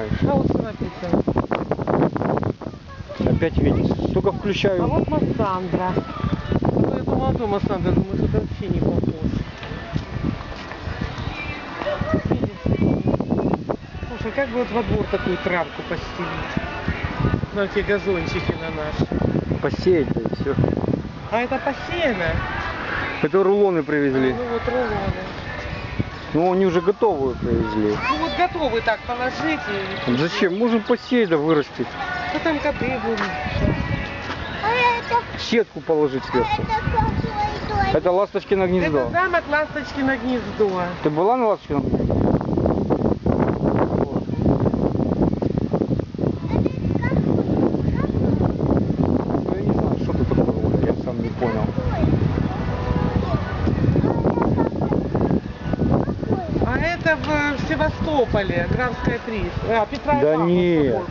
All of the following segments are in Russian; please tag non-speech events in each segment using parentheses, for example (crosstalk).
знаешь. А вот что написано. Опять видишь. Только А включаю. вот Массандра. Ну, я думала, то Массандра, думаю, что это вообще не похож. Слушай, как бы вот во двор такую травку постелить? На те газончики на наши. Посеять-то и все. А это посеяно? Это рулоны привезли. Ну вот рулоны. Ну, они уже готовую привезли. Ну вот готовы так положить и... Зачем? Можем посеять да вырастить. Ну там коты будут. А Сетку положить сверху. это дом? Это ласточкино Это гнездо. замок ласточки на гнездо. Ты была на ласточкином гнезде? Вот. Ну, я не знаю, что тут такое, я сам не понял. А это в, в Севастополе, Графская приз. А, Петра Да нет.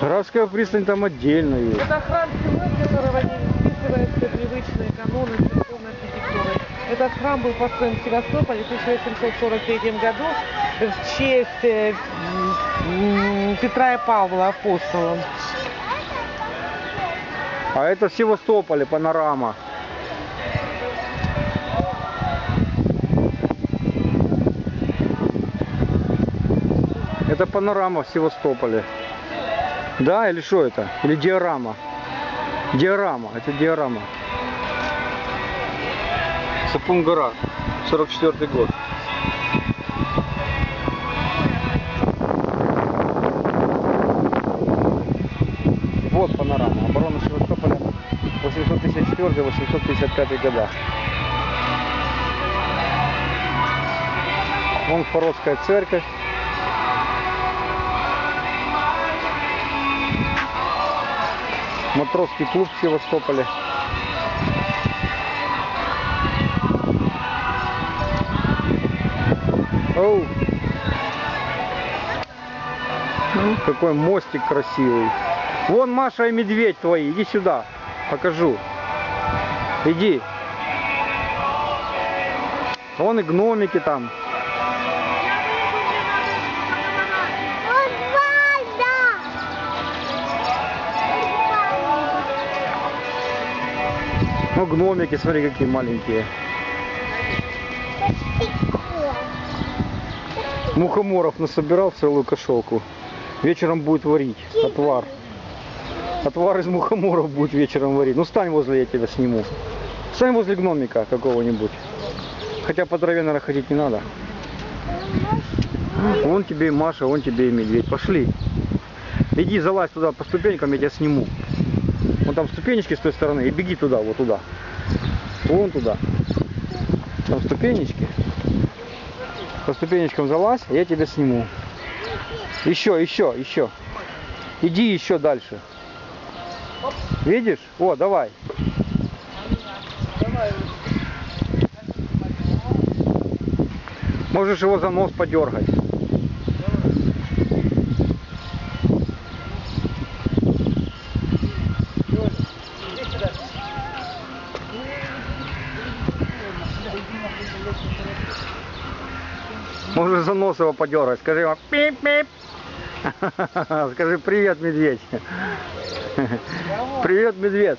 Графская пристань там отдельно есть. Это храм стены, которого не вписывается в привычные каноны церковной архитектуры. Этот храм был построен в Севастополе в 1843 году в честь э, Петра и Павла апостола. А это в Севастополе панорама. Это панорама в Севастополе. Да, или что это? Или диорама? Диорама, это диорама. Сапун-гора, 44 год. Вот панорама. Оборона Севастополя 854-855 года. Вон Фородская церковь. Матросский клуб в Севастополе. Оу. Ну, Какой мостик красивый. Вон Маша и медведь твои. Иди сюда. Покажу. Иди. Вон и гномики там. Ну, гномики, смотри, какие маленькие. Мухоморов насобирал целую кошелку. Вечером будет варить отвар. Отвар из мухоморов будет вечером варить. Ну, стань возле, я тебя сниму. Стань возле гномика какого-нибудь. Хотя по траве, наверное, ходить не надо. Вон тебе и Маша, вон тебе и медведь. Пошли. Иди, залазь туда по ступенькам, я тебя сниму. Вон там ступенечки с той стороны. И беги туда, вот туда. Вон туда. Там ступенечки. По ступенечкам залазь, я тебя сниму. Еще, еще, еще. Иди еще дальше. Видишь? О, давай. Можешь его за нос подергать. Можешь за нос его подергать. Скажи ему пип-пип. (laughs) Скажи привет, медведь. Привет, медведь.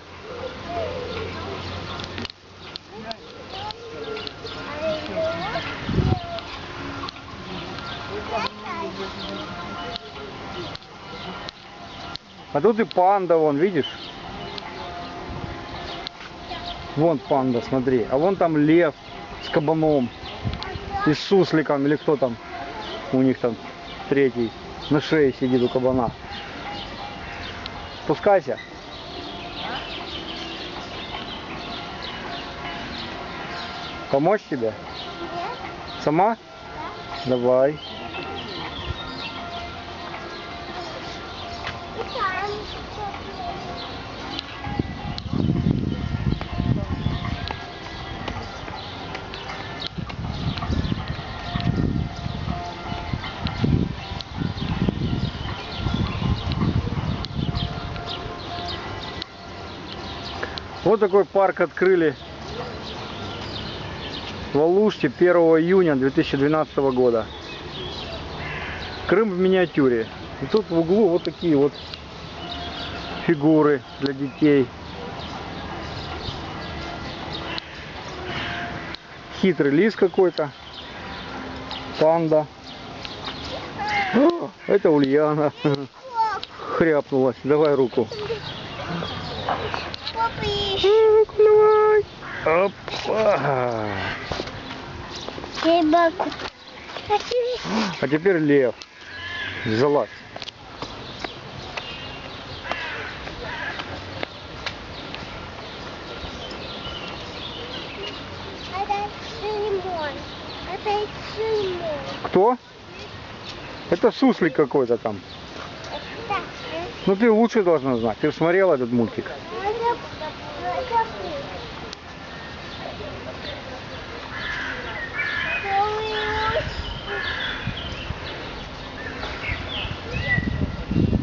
А тут и панда вон, видишь? Вон панда, смотри. А вон там лев с кабаном. И с сусликом, или кто там у них там третий на шее сидит у кабана. Спускайся. Помочь тебе? Сама? Давай. Вот такой парк открыли в Алуште 1 июня 2012 года. Крым в миниатюре. И тут в углу вот такие вот фигуры для детей. Хитрый лис какой-то. Панда. О, Это Ульяна. (laughs) Хряпнулась. Давай руку. Давай. Опа. собаку. А теперь лев. Залазь. Кто? Это суслик какой-то там. Ну ты лучше должна знать. Ты смотрела этот мультик.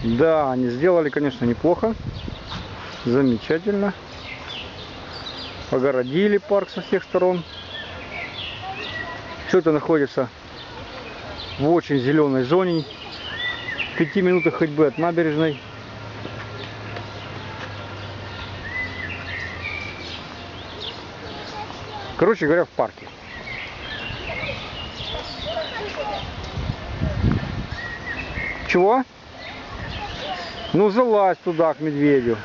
Да, они сделали, конечно, неплохо. Замечательно. Огородили парк со всех сторон. Все это находится в очень зеленой зоне. В пяти минутах ходьбы от набережной. Короче говоря, в парке. Чего? Ну залазь туда к медведю.